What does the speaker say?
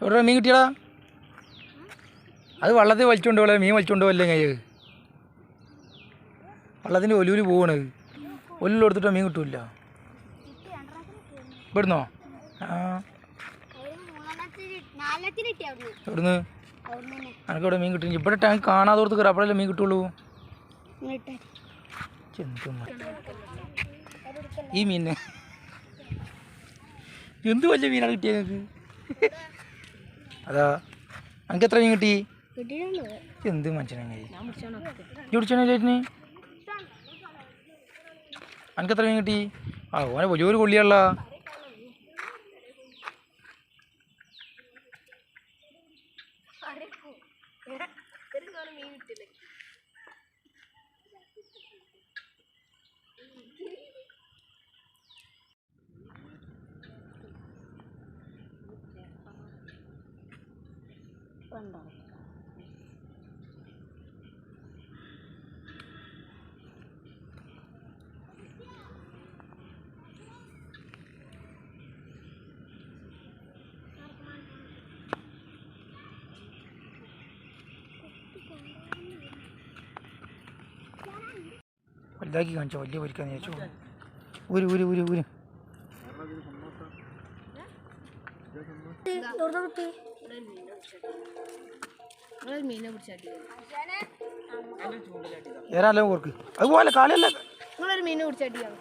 എവിടെ മീൻ കിട്ടിയടാ? അത് വള്ളത്തിൽ വലിച്ചുകൊണ്ട് പോലെ മീൻ വലിച്ചുകൊണ്ട് പോലെ കൈ വള്ളത്തിന്റെ ഒലൂര് പോവാണ്. ഒല്ലു കൊടുത്തിട്ട് മീൻ കിട്ടൂല. ഇവിടുന്നോ? ആ. എവിടുന്ന്? ഇവിടെ മീൻ കിട്ടും ഇവിടെ ടാങ്ക് കാണാതോർത്ത് കയറി അപ്പോഴല്ലേ മീൻ കിട്ടുള്ളൂ. ഈ മീനെ എന്ത് വലിയ മീനാണ് കിട്ടിയത് നിങ്ങൾക്ക് അതാ എനിക്ക് എത്ര മീൻ കിട്ടി? എന്ത് മനുഷ്യനെ ഞാൻ പിടിച്ചോണോ പിടിച്ചാണ് ചേട്ടന്? എനിക്ക് എത്ര മീൻ കിട്ടി? ആ ഓനെ വലിയൊരു കൊള്ളിയുള്ള കണ്ടോ? വലുതാക്കി കാണിച്ചോ വലിയ പൊരിക്കാന്ന് ചോദിച്ചു ഒരു ഒരു ഒരു ഊര്. ഊര് മീനെ പിടിച്ചാട്ടി. ഏറാലോ കോർക്ക് അതുപോലെ കാലല്ല നിങ്ങളൊരു മീനെ പിടിച്ചാട്ടിയാണ്